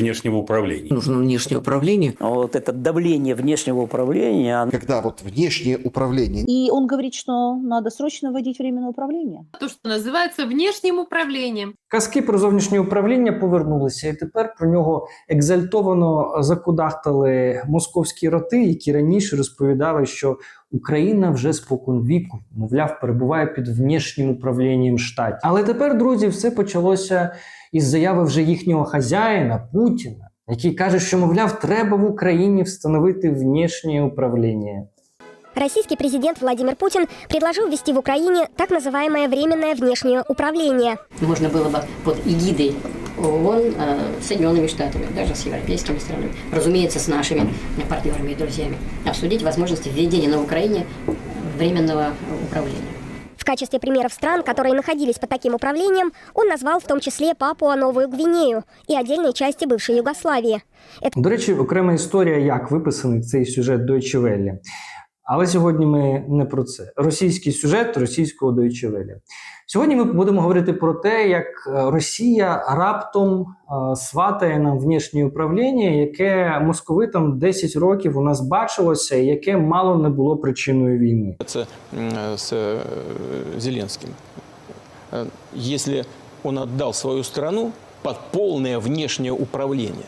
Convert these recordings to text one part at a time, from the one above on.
внешнего управления. Нужно внешнее управление. Вот это давление внешнего управления, оно когда вот внешнее управление И он говорит, что надо срочно вводить временное управление. То, что называется внешним управлением. Казки про зовнішнє управління повернулися, і тепер про нього екзальтовано закудахтали московські роти, які раніше розповідали, що Україна вже спокон віку, мовляв, перебуває під внішнім управлінням штатів. Але тепер, друзі, все почалося із заяви вже їхнього хазяїна Путіна, який каже, що мовляв, треба в Україні встановити внішнє управління. Российский президент Владимир Путин предложил ввести в Украине так называемое временное внешнее управление. можно было бы под эгидой ООН э, с Соединенными Штатами, даже с европейскими странами, разумеется, с нашими партнерами и друзьями, обсудить возможности введения на Украине временного управления. В качестве примеров стран, которые находились под таким управлением, он назвал в том числе Папуа-Новую Гвинею и отдельные части бывшей Югославии. До речі, окрема історія, як виписаний цей сюжет Deutsche Welle. Але сьогодні ми не про це. Російський сюжет російського Deutsche Сьогодні ми будемо говорити про те, як е, Росія раптом е, сватає нам внішнє управління, яке московитам 10 років у нас бачилося, і яке мало не було причиною війни. Це м, с э, Зеленским. Э, Если он отдал свою страну под полное внешнее управление,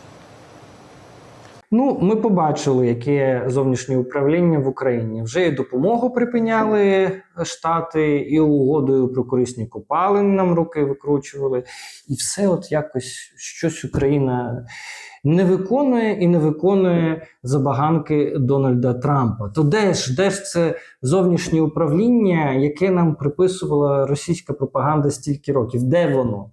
Ну, ми побачили, яке зовнішнє управління в Україні. Вже і допомогу припиняли штати, і угодою про корисні копалини нам руки викручували. І все, от якось щось Україна не виконує і не виконує забаганки Дональда Трампа. То де ж, де ж це зовнішнє управління, яке нам приписувала російська пропаганда стільки років? Де воно?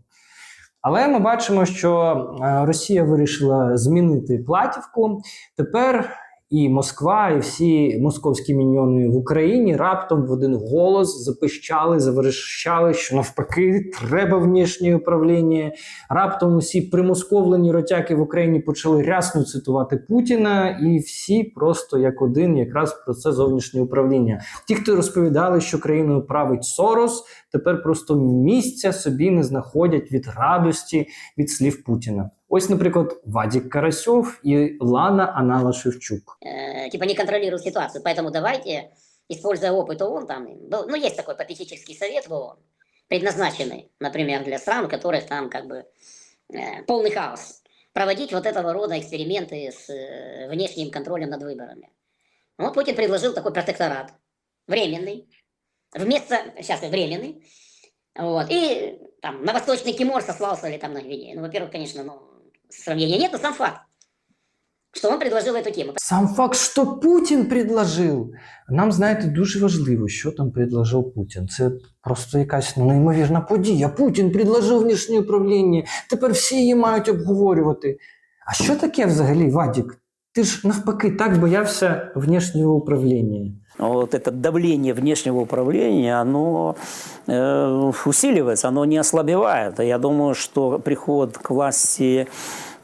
Але ми бачимо, що е, Росія вирішила змінити платівку. Тепер і Москва, і всі московські міньйони в Україні раптом в один голос запищали, заверещали, що навпаки треба внішнє управління. Раптом усі примосковлені ротяки в Україні почали рясно цитувати Путіна, і всі просто як один, якраз про це зовнішнє управління. Ті, хто розповідали, що країною править Сорос, тепер просто місця собі не знаходять від радості від слів Путіна. Ось, наприклад, Вадік Карасьов і Лана Анала Шевчук. Э, типа не контролируют ситуацию, поэтому давайте, используя опыт ООН, там, был- ну, есть такой попечительский совет в ООН, предназначенный, например, для стран, у которых там как бы э, полный хаос, проводить вот этого рода эксперименты с э, внешним контролем над выборами. Вот Путин предложил такой протекторат, временный, вместо, сейчас временный, вот, и там на Восточный Тимор сослался или там на Гвинею. Ну, во-первых, конечно, ну, сравнения нет, но сам факт, что он предложил эту тему. Сам факт, що Путін предложив. Нам, знаєте, дуже важливо, що там предложив Путін. Це просто якась ну, неймовірна подія. Путін предложив внішнє управління. Тепер всі її мають обговорювати. А що таке взагалі, Вадік? Ти ж навпаки так боявся внішнього управління вот это давление внешнего управления, оно э, усиливается, оно не ослабевает. И я думаю, что приход к власти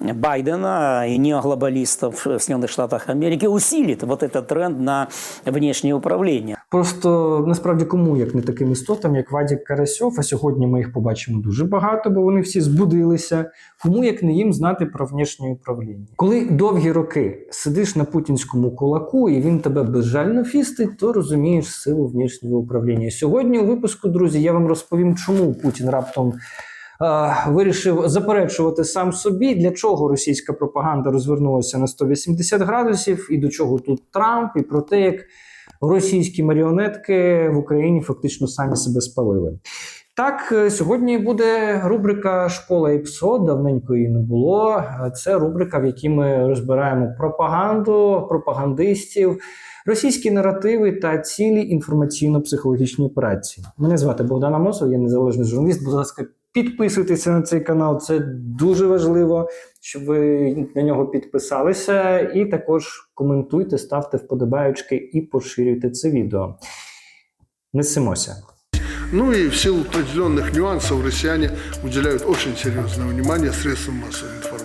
Байдена и неоглобалистов в Соединенных Штатах Америки усилит вот этот тренд на внешнее управление. Просто насправді кому як не таким істотам, як Вадік Карасьов, а сьогодні ми їх побачимо дуже багато, бо вони всі збудилися. Кому як не їм знати про внішнє управління? Коли довгі роки сидиш на путінському кулаку і він тебе безжально фістить, то розумієш силу внішнього управління. Сьогодні у випуску, друзі, я вам розповім, чому Путін раптом. Вирішив заперечувати сам собі, для чого російська пропаганда розвернулася на 180 градусів, і до чого тут Трамп, і про те, як російські маріонетки в Україні фактично самі себе спалили. Так, е, сьогодні буде рубрика Школа ІПСО. Давненько її не було. Е, Це рубрика, в якій ми розбираємо пропаганду, пропагандистів, російські наративи та цілі інформаційно-психологічні операції. Мене звати Богдан Амосов, я незалежний журналіст. Будь ласка, підписуйтеся на цей канал. Це дуже важливо, щоб ви на нього підписалися. І також коментуйте, ставте вподобаючки і поширюйте це відео. Несемося. Ну и в силу определенных нюансов россияне уделяют очень серьезное внимание средствам массовой информации.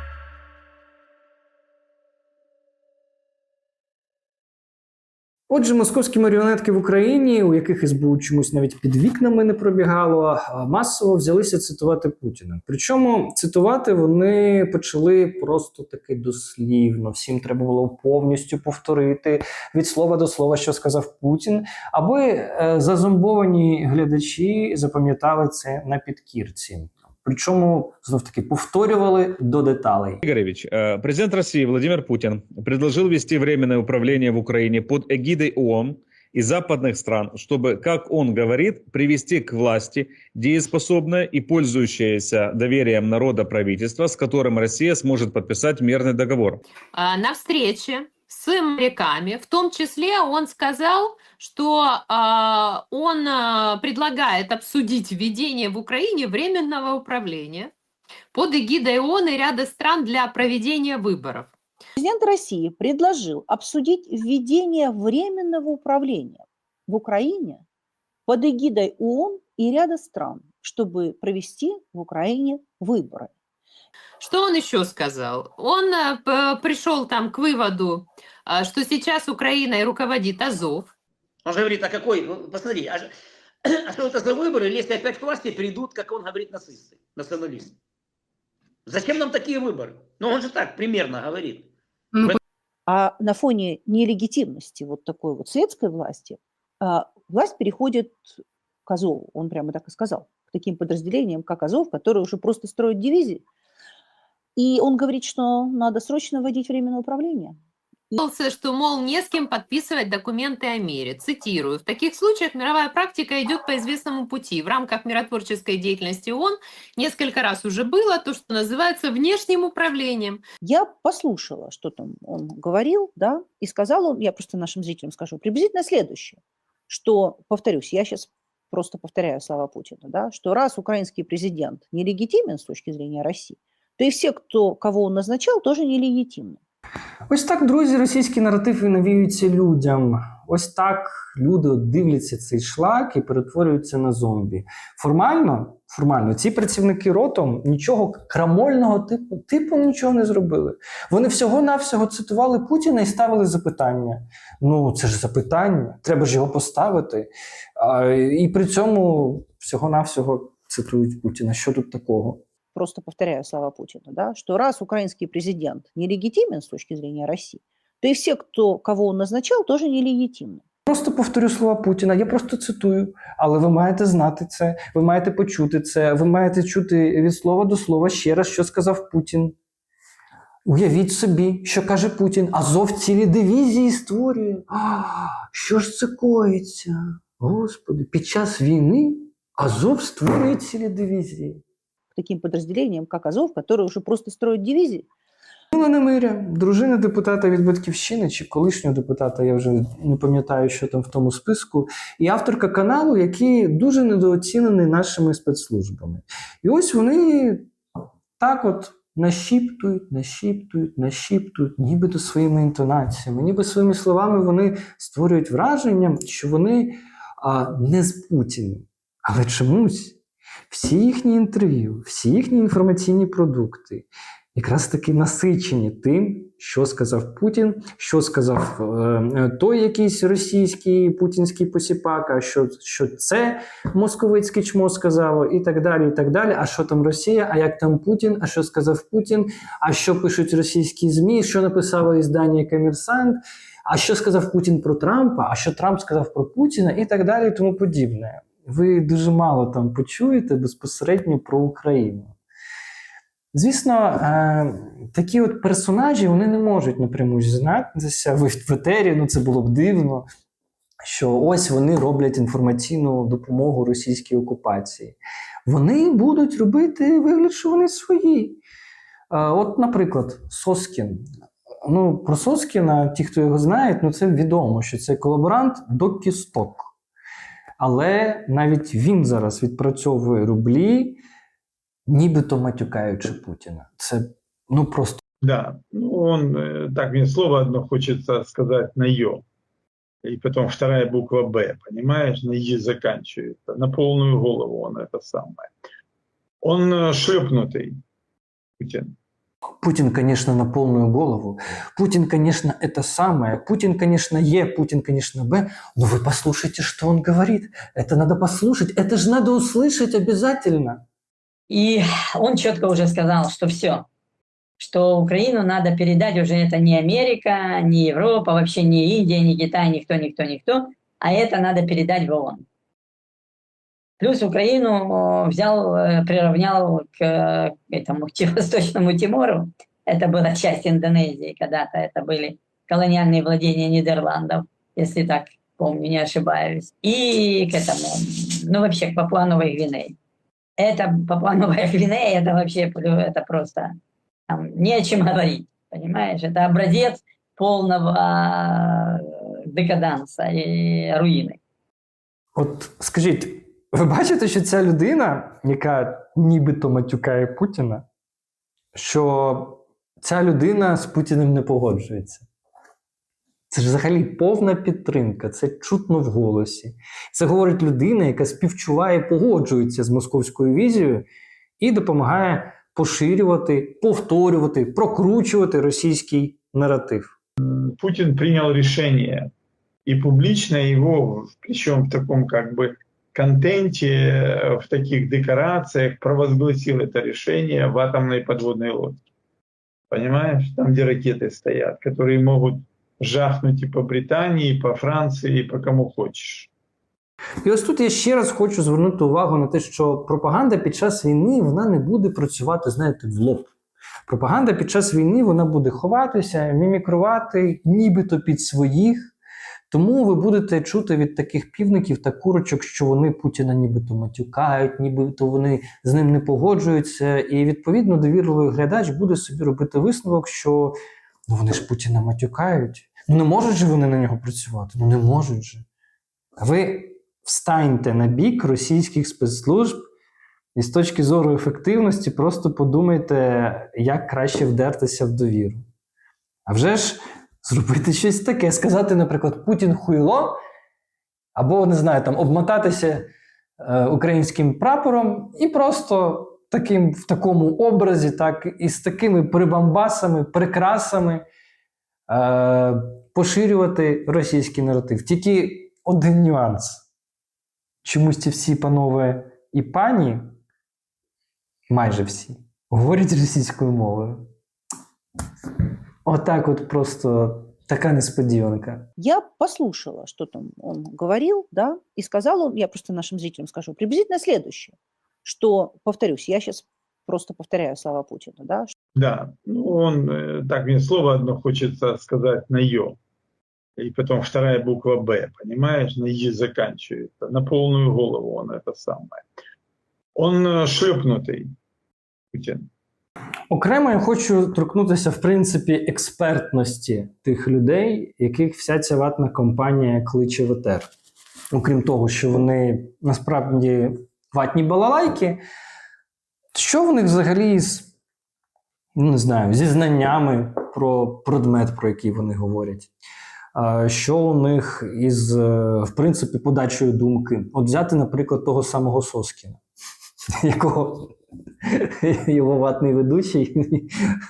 Отже, московські маріонетки в Україні, у яких СБУ чомусь навіть під вікнами не пробігало, масово взялися цитувати Путіна. Причому цитувати вони почали просто таки дослівно. Всім треба було повністю повторити від слова до слова, що сказав Путін, аби е, зазомбовані глядачі запам'ятали це на підкірці. Причому знов таки повторювали до деталей. Игоревич, президент России Владимир Путин предложил ввести временное управление в Украине под эгидой ООН и западных стран, чтобы, как он говорит, привести к власти дееспособное и пользующееся доверием народа правительство, с которым Россия сможет подписать мирный договор. А, На встрече с моряками, в том числе он сказал, что а, он а, предлагает обсудить введение в Украине временного управления под эгидой ООН и ряда стран для проведения выборов. Президент России предложил обсудить введение временного управления в Украине под эгидой ООН и ряда стран, чтобы провести в Украине выборы. Что он еще сказал? Он п- пришел там к выводу, что сейчас Украиной руководит Азов, Он же говорит, а какой, ну, посмотри, а, а что это за выборы, если опять к власти придут, как он говорит, нацисты, националисты? Зачем нам такие выборы? Ну он же так примерно говорит. А на фоне нелегитимности вот такой вот светской власти а, власть переходит к Азову. Он прямо так и сказал. К таким подразделениям, как Азов, которые уже просто строят дивизии. И он говорит, что надо срочно вводить временное управление. Что, мол, не с кем подписывать документы о мире. Цитирую. В таких случаях мировая практика идет по известному пути. В рамках миротворческой деятельности ООН несколько раз уже было то, что называется внешним управлением. Я послушала, что там он говорил, да, и сказал я просто нашим зрителям скажу, приблизительно следующее, что, повторюсь, я сейчас просто повторяю слова Путина, да, что раз украинский президент нелегитимен с точки зрения России, то и все, кто, кого он назначал, тоже нелегитимны. Ось так, друзі, російські наративи навіються людям. Ось так люди дивляться цей шлак і перетворюються на зомбі. Формально, формально, ці працівники ротом нічого крамольного типу, типу нічого не зробили. Вони всього-навсього цитували Путіна і ставили запитання. Ну, це ж запитання, треба ж його поставити. А, і при цьому всього-навсього цитують Путіна. Що тут такого? Просто повторяю слова Путина, да, что раз украинский президент нелегитимен с точки зрения России, то и все, кто, кого он назначал, тоже нелегитимны. Просто повторю слова Путіна, я просто цитую, але ви маєте знати це, ви маєте почути це, ви маєте чути від слова до слова ще раз, що сказав Путін. Уявіть собі, що каже Путін, Азов цілі дивізії створює. А, що ж це коїться? Господи, під час війни Азов створює цілі дивізії. К таким подразделениям, как Азов, которые уже просто строят дивизии. Немиря, дружина депутата від Батьківщини чи колишнього депутата, я вже не пам'ятаю, що там в тому списку, і авторка каналу, який дуже недооцінений нашими спецслужбами. І ось вони так от нашіптують, нашіптують, нашіптують, нібито своїми інтонаціями, ніби своїми словами вони створюють враження, що вони а, не з Путіним. Але чомусь всі їхні інтерв'ю, всі їхні інформаційні продукти якраз таки насичені тим, що сказав Путін, що сказав е, той якийсь російський путінський посіпака, що, що це московицьке чмо сказало, і так далі. і так далі. А що там Росія? А як там Путін? А що сказав Путін? А що пишуть російські ЗМІ? Що написало іздання Комерсант? А що сказав Путін про Трампа? А що Трамп сказав про Путіна? І так далі, і тому подібне. Ви дуже мало там почуєте безпосередньо про Україну. Звісно, е, такі от персонажі вони не можуть напряму зізнатися в етері, ну це було б дивно, що ось вони роблять інформаційну допомогу російській окупації. Вони будуть робити вигляд, що вони свої. Е, от, наприклад, Соскін. Ну, про Соскіна, ті, хто його знають, ну це відомо, що це колаборант до кісток. Але навіть він зараз відпрацьовує рублі, нібито матюкаючи Путіна. Це ну просто Да, ну он, э, так мне слово одно хочется сказать на «ё». И потом вторая буква «Б», понимаешь, на «и» заканчивается. На полную голову он это самое. Он э, шлепнутый, Путин. Путин, конечно, на полную голову. Путин, конечно, это самое. Путин, конечно, Е, Путин, конечно, Б. Но вы послушайте, что он говорит. Это надо послушать. Это же надо услышать обязательно. И он четко уже сказал, что все, что Украину надо передать уже это не Америка, не Европа, вообще не Индия, не Китай, никто, никто, никто, а это надо передать в ООН. Плюс Украину э, взял, э, приравнял к э, этому к Восточному Тимору. Это была часть Индонезии когда-то, это были колониальные владения Нидерландов, если так помню, не ошибаюсь. И к этому, ну вообще к Папуа-Новой Гвинее. Это Папуа-Новая Гвинея, это вообще это просто там, не о чем говорить, понимаешь? Это образец полного декаданса и руїни. От скажіть, ви бачите, що ця людина, яка нібито матюкає Путіна, що ця людина з Путіним не погоджується? Це ж взагалі повна підтримка, це чутно в голосі. Це говорить людина, яка співчуває, погоджується з московською візією і допомагає поширювати, повторювати, прокручувати російський наратив. Путин принял решение и публично его, причем в таком как бы контенте, в таких декорациях провозгласил это решение в атомной подводной лодке. Понимаешь? Там, где ракеты стоят, которые могут жахнуть и по Британии, и по Франции, и по кому хочешь. І ось тут я ще раз хочу звернути увагу на те, що пропаганда під час війни вона не буде працювати, знаєте, в лоб. Пропаганда під час війни вона буде ховатися, мімікрувати, нібито під своїх. Тому ви будете чути від таких півників та курочок, що вони Путіна нібито матюкають, нібито вони з ним не погоджуються. І відповідно довірливий глядач буде собі робити висновок, що ну вони ж Путіна матюкають. Ну не можуть же вони на нього працювати? Ну не можуть же. Ви встаньте на бік російських спецслужб і з точки зору ефективності просто подумайте, як краще вдертися в довіру. А вже ж зробити щось таке, сказати, наприклад, Путін хуйло, або, не знаю, там, обмотатися е, українським прапором і просто таким, в такому образі, так, і з такими прибамбасами, прикрасами е, поширювати російський наратив. Тільки один нюанс. Чомусь ці всі панове і пані, майже всі, говорять російською мовою. Отак от просто така несподіванка. Я послушала, что там он говорил, да, и сказал он, я просто нашим зрителям скажу, приблизительно следующее, что, повторюсь, я сейчас просто повторяю слова Путина, да, Да, ну он, э, так мне слово одно хочется сказать на «ё». И потом вторая буква «Б», понимаешь, на «и» заканчивается. На полную голову он это самое. Он э, шлепнутый, Путин. Окремо я хочу торкнутися, в принципі, експертності тих людей, яких вся ця ватна компанія кличе в етер. Окрім того, що вони насправді ватні балалайки, що в них взагалі з, ну, не знаю, зі знаннями про предмет, про який вони говорять? Що у них із, е, в принципі, подачою думки? От взяти, наприклад, того самого Соскіна, якого його ватний ведучий,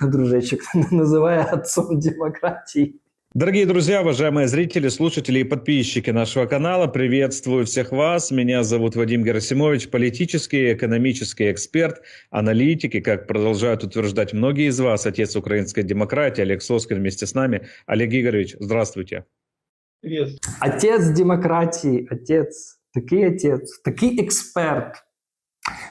дружечок, називає отцом демократії. Дорогие друзья, уважаемые зрители, слушатели и подписчики нашего канала, приветствую всех вас. Меня зовут Вадим Герасимович, политический и экономический эксперт, аналитик, и, как продолжают утверждать многие из вас, отец украинской демократии Олег Соскин вместе с нами. Олег Игоревич, здравствуйте. Привет. Отець демократії, отець, такий отець, такий експерт.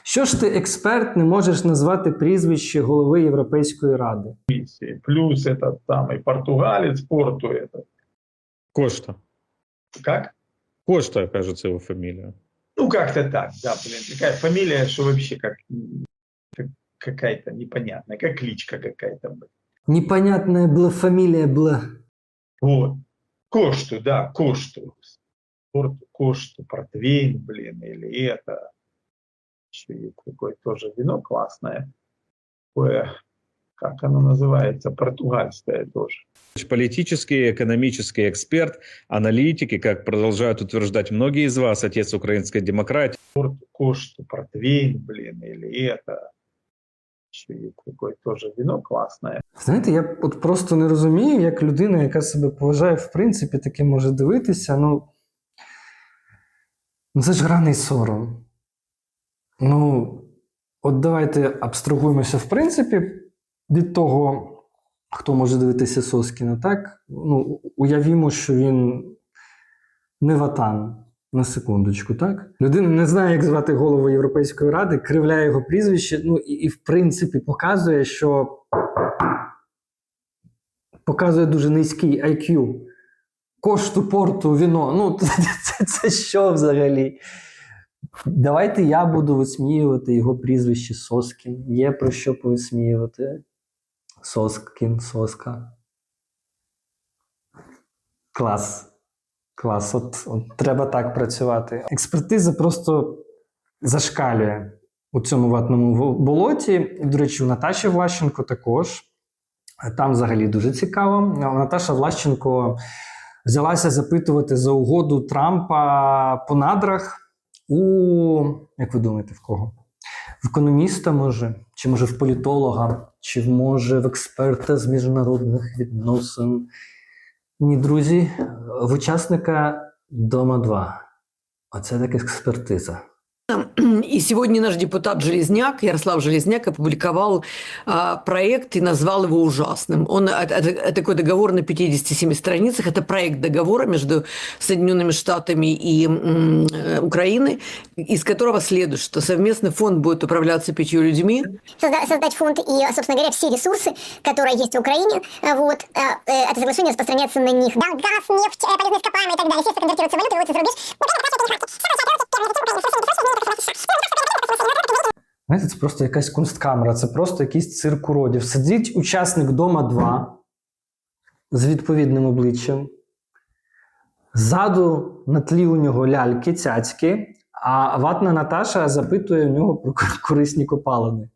Що ж ти, експерт, не можеш назвати прізвище голови Європейської ради? комиссии. Плюс этот самый португалец порту этот. Кошта. Как? Кошта, кажется, его фамилия. Ну, как-то так, да, блин. Такая фамилия, что вообще как, как какая-то непонятная, как кличка какая-то. блин. Непонятна була фамілія була. Вот. Кошту, да, кошту. Порту, кошту, порту. портвейн, блин, или это. Еще есть такое тоже вино классное. Такое, как оно называется, португальское тоже. Политический, экономический эксперт, аналитики, как продолжают утверждать многие из вас, отец украинской демократии. Кош, портвейн, блин, или это. Еще есть такое тоже вино классное. Знаєте, я от просто не розумію, як людина, яка себе поважає, в принципі, таке може дивитися. Ну, ну це ж граний сором. Ну, от давайте абстрагуємося, в принципі, від того, хто може дивитися Соскіна, так? Ну, уявімо, що він не ватан. На секундочку, так? Людина не знає, як звати голову Європейської ради, кривляє його прізвище, ну і, і в принципі показує, що показує дуже низький IQ. Кошту порту віно. Ну, це, це, це що взагалі? Давайте я буду висміювати його прізвище Соскін. Є про що повисміювати. Соскін, Соска. Клас. Клас. От, от треба так працювати. Експертиза просто зашкалює у цьому ватному болоті. До речі, у Наташі Влащенко також. Там взагалі дуже цікаво. Наташа Влащенко взялася запитувати за угоду Трампа по надрах у, як ви думаєте, в кого? В економіста, може, чи може в політолога, чи може в експерта з міжнародних відносин. Ні, друзі, в учасника Дома 2. Оце так експертиза. И сегодня наш депутат Железняк, Ярослав Железняк, опубликовал а, проект и назвал его ужасным. Он, это, это такой договор на 57 страницах. Это проект договора между Соединенными Штатами и м, э, Украиной, из которого следует, что совместный фонд будет управляться пятью людьми. Созда- создать фонд и, собственно говоря, все ресурсы, которые есть в Украине, а, вот, а, э, это соглашение распространяется на них. Да, газ, нефть, э, полезные ископаемые и так далее. Все это конвертируется в валюту, выводится за рубеж. Знаєте, це просто якась кунсткамера, це просто якийсь цирк уродів. Сидить учасник Дома 2 з відповідним обличчям. Ззаду на тлі у нього ляльки, цяцьки, а ватна Наташа запитує у нього про корисні копалини.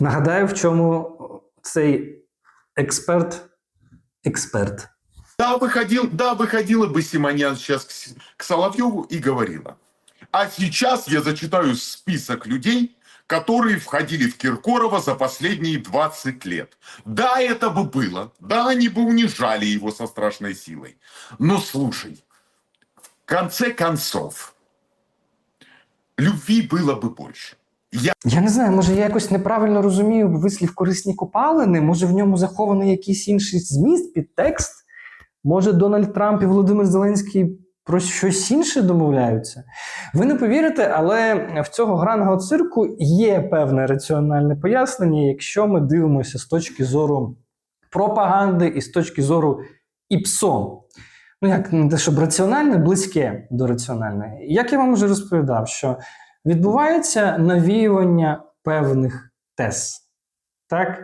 Нагадаю, в чому цей експерт експерт. Да, выходил, да, выходила бы Симонян сейчас к, С- к Соловьеву и говорила. А сейчас я зачитаю список людей, которые входили в Киркорова за последние 20 лет. Да, это бы было. Да, они бы унижали его со страшной силой. Но слушай, в конце концов, любви было бы больше. Я Я не знаю, може я якось неправильно розумію вислів корисні копалини, може в ньому захований якийсь інший зміст, підтекст. Може, Дональд Трамп і Володимир Зеленський про щось інше домовляються? Ви не повірите, але в цього граного цирку є певне раціональне пояснення, якщо ми дивимося з точки зору пропаганди і з точки зору ІПСО. Ну, як не те, щоб раціональне, близьке до раціональне. Як я вам вже розповідав, що відбувається навіювання певних тез. Так?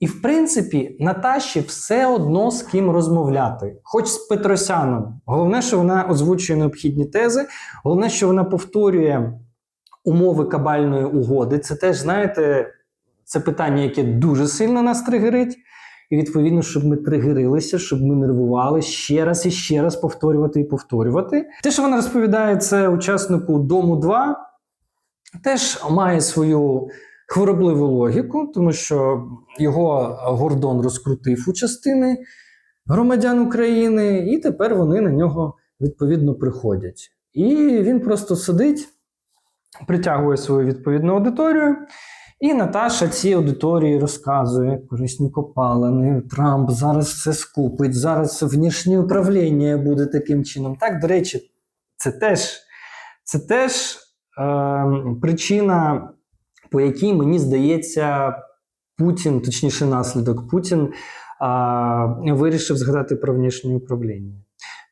І в принципі, Наташі все одно з ким розмовляти, хоч з Петросяном. Головне, що вона озвучує необхідні тези, головне, що вона повторює умови кабальної угоди. Це теж, знаєте, це питання, яке дуже сильно нас тригерить. І відповідно, щоб ми тригерилися, щоб ми нервували ще раз і ще раз повторювати і повторювати. Те, що вона розповідає, це учаснику Дому 2, теж має свою хворобливу логіку, тому що його Гордон розкрутив у частини громадян України, і тепер вони на нього відповідно приходять. І він просто сидить, притягує свою відповідну аудиторію. І Наташа цій аудиторії розказує корисні копалини. Трамп зараз все скупить, зараз внішнє управління буде таким чином. Так, до речі, це теж, це теж е, причина, по якій мені здається, Путін, точніше, наслідок Путін е, вирішив згадати про внішнє управління.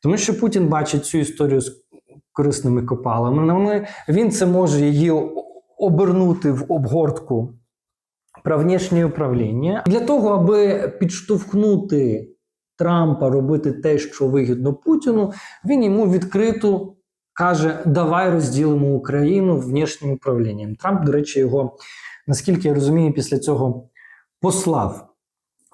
Тому що Путін бачить цю історію з корисними копалами. Вони, він це може її обернути в обгортку про внішнє управління. Для того, аби підштовхнути Трампа робити те, що вигідно Путіну, він йому відкрито каже: давай розділимо Україну внішнім управлінням. Трамп, до речі, його, наскільки я розумію, після цього послав.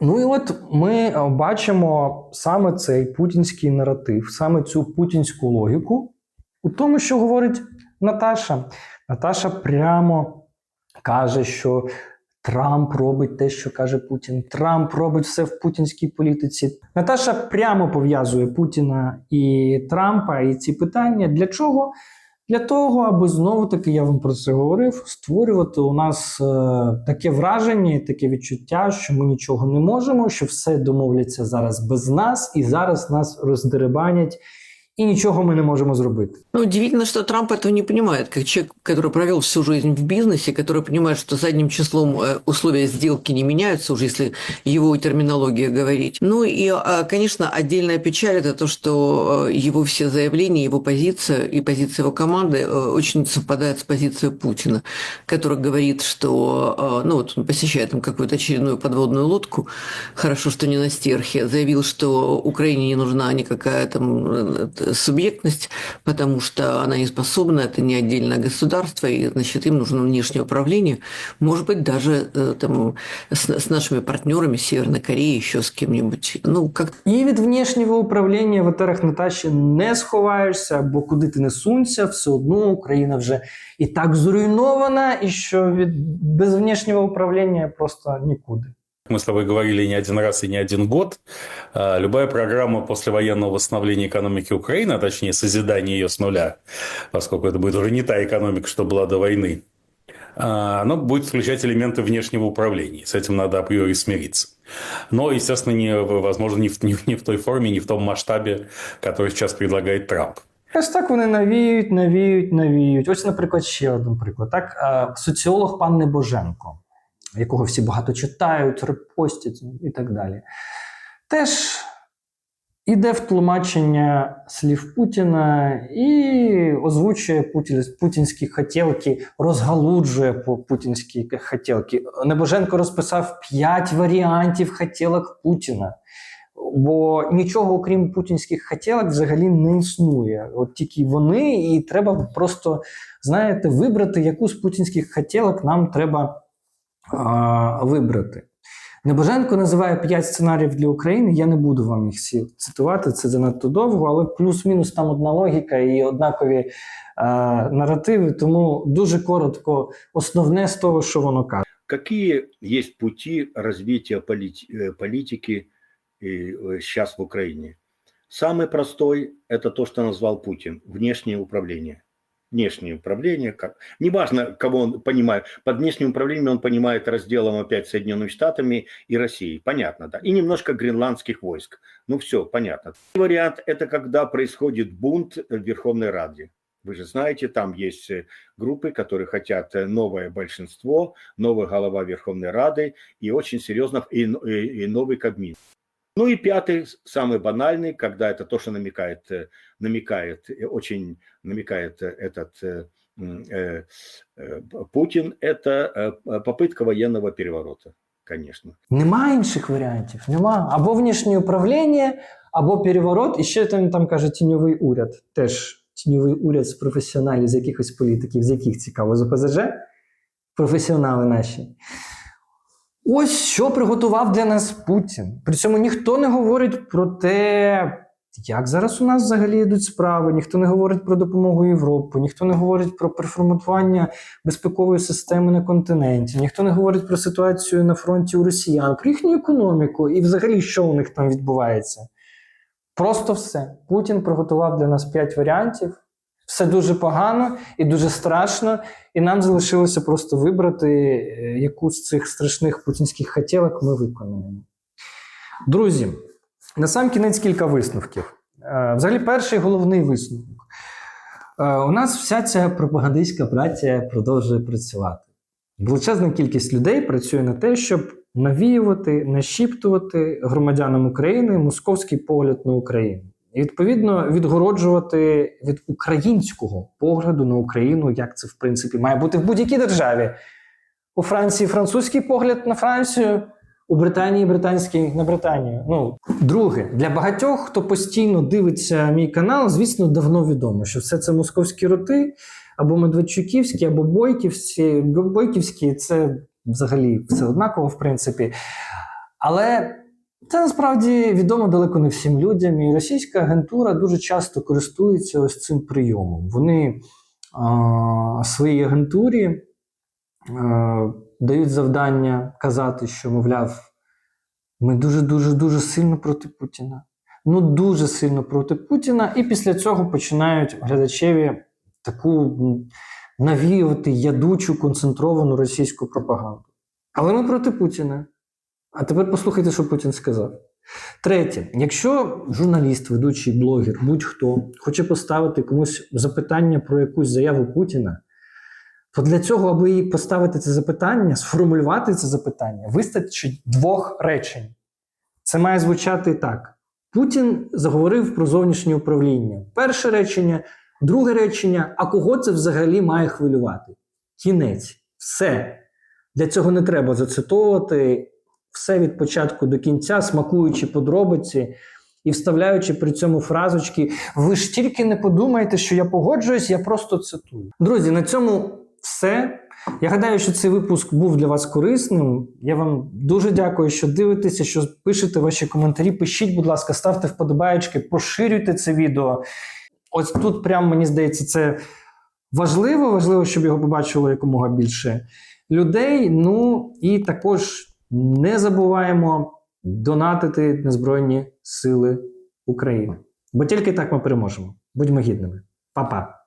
Ну і от ми е, бачимо саме цей путінський наратив, саме цю путінську логіку у тому, що говорить Наташа. Наташа прямо каже, що Трамп робить те, що каже Путін. Трамп робить все в путінській політиці. Наташа прямо пов'язує Путіна і Трампа і ці питання. Для чого? Для того, аби знову таки, я вам про це говорив, створювати у нас е, таке враження, таке відчуття, що ми нічого не можемо, що все домовляться зараз без нас, і зараз нас роздеребанять, і нічого ми не можемо зробити. Ну, удивительно, что Трамп этого не понимает, как человек, который провел всю жизнь в бизнесе, который понимает, что задним числом э, условия сделки не меняются, уже если его терминология говорить. Ну и, а, конечно, отдельная печаль – это то, что э, его все заявления, его позиция и позиция его команды э, очень совпадает с позицией Путина, который говорит, что, ну вот он посещает там какую-то очередную подводную лодку, хорошо, что не на стерхе, заявил, что Украине не нужна никакая там субъектность, потому что она не способна, это не отдельное государство, и, значит, им нужно внешнее управление, может быть, даже э, там, с, с нашими партнерами Северной Кореи, еще с кем-нибудь. Ну, как І від внішнього управління в етерах Наташі не сховаєшся, бо куди ти не сунься, все одно Україна вже і так зруйнована, і що від без внішнього управління просто нікуди. Мы с тобой говорили не один раз и не один год. А, Любая программа послевоенного восстановления экономики Украины, а точнее созидания ее с нуля, поскольку это будет уже не та экономика, что была до войны, а, она будет включать элементы внешнего управления. С этим надо априори смириться. Но, естественно, не, возможно, не в, не в- не в той форме, не в том масштабе, который сейчас предлагает Трамп. Ось так вони навіють, навіють, навіють. Ось, наприклад, ще один приклад. Так, е, соціолог пан Небоженко, якого всі багато читають, репостять і так далі. Теж іде в тлумачення слів Путіна і озвучує путінські хотілки, розгалуджує по путінські хотілки. Небоженко розписав п'ять варіантів хотілок Путіна. Бо нічого, окрім путінських хотілок, взагалі не існує. От тільки вони, і треба просто, знаєте, вибрати, яку з путінських хотілок нам треба а, вибрати. Небоженко називає п'ять сценаріїв для України. Я не буду вам їх всі цитувати, це занадто довго, але плюс-мінус там одна логіка і однакові е, наративи. Тому дуже коротко, основне з того, що воно каже. Какие есть пути развития полит- э, политики сейчас в Украине? Самый простой – это то, что назвал Путин – внешнее управление. Внешнее управление, как, неважно, кого он понимает, под внешним управлением он понимает разделом опять Соединенными Штатами и Россией, понятно, да, и немножко гренландских войск, ну все, понятно. Вариант – это когда происходит бунт в Верховной Раде. Вы же знаете, там есть э, группы, которые хотят э, новое большинство, новая голова Верховной Рады и очень серьезно и, и- и новый Кабмин. Ну и пятый, самый банальный, когда это то, что намекает, э, намекает, э, очень намекает э, этот э, м, э, э, Путин, это э, попытка военного переворота, конечно. Нема інших варіантів. Нема. Або внішнє управління, або переворот, і ще там, там каже тіньовий уряд. Теж тіньовий уряд з професіоналів, з якихось політиків, з яких цікаво, з ОПЗЖ, професіонали наші. Ось що приготував для нас Путін. При цьому ніхто не говорить про те, як зараз у нас взагалі йдуть справи, ніхто не говорить про допомогу Європі, ніхто не говорить про переформатування безпекової системи на континенті, ніхто не говорить про ситуацію на фронті у росіян, про їхню економіку і взагалі, що у них там відбувається. Просто все. Путін приготував для нас п'ять варіантів. Все дуже погано і дуже страшно, і нам залишилося просто вибрати, е, яку з цих страшних путінських хотілок ми виконаємо. Друзі, на сам кінець кілька висновків. Е, Взагалі, перший головний висновок. Е, У нас вся ця пропагандистська праця продовжує працювати. Величезна кількість людей працює на те, щоб навіювати, нашіптувати громадянам України московський погляд на Україну. І відповідно відгороджувати від українського погляду на Україну, як це в принципі має бути в будь-якій державі. У Франції французький погляд на Францію, у Британії британський на Британію. Ну, друге, для багатьох, хто постійно дивиться мій канал, звісно, давно відомо, що все це московські роти, або Медведчуківські, або Бойківські. Бойківські це взагалі все однаково, в принципі. Але це насправді відомо далеко не всім людям, і російська агентура дуже часто користується ось цим прийомом. Вони а, своїй агентурі а, дають завдання казати, що, мовляв, ми дуже-дуже дуже сильно проти Путіна. Ну, дуже сильно проти Путіна, і після цього починають глядачеві таку навіювати ядучу концентровану російську пропаганду. Але ми проти Путіна. А тепер послухайте, що Путін сказав. Третє, якщо журналіст, ведучий блогер, будь-хто хоче поставити комусь запитання про якусь заяву Путіна, то для цього, аби їй поставити це запитання, сформулювати це запитання, вистачить двох речень. Це має звучати так: Путін заговорив про зовнішнє управління. Перше речення, друге речення, а кого це взагалі має хвилювати? Кінець. Все. Для цього не треба зацитовувати все від початку до кінця, смакуючи подробиці і вставляючи при цьому фразочки. Ви ж тільки не подумайте, що я погоджуюсь, я просто цитую. Друзі, на цьому все. Я гадаю, що цей випуск був для вас корисним. Я вам дуже дякую, що дивитеся, що пишете ваші коментарі. Пишіть, будь ласка, ставте вподобаєчки, поширюйте це відео. Ось тут, прямо мені здається, це важливо, важливо, щоб його побачило якомога більше людей. Ну і також не забуваємо донатити на Збройні Сили України. Бо тільки так ми переможемо. Будьмо гідними. Па-па!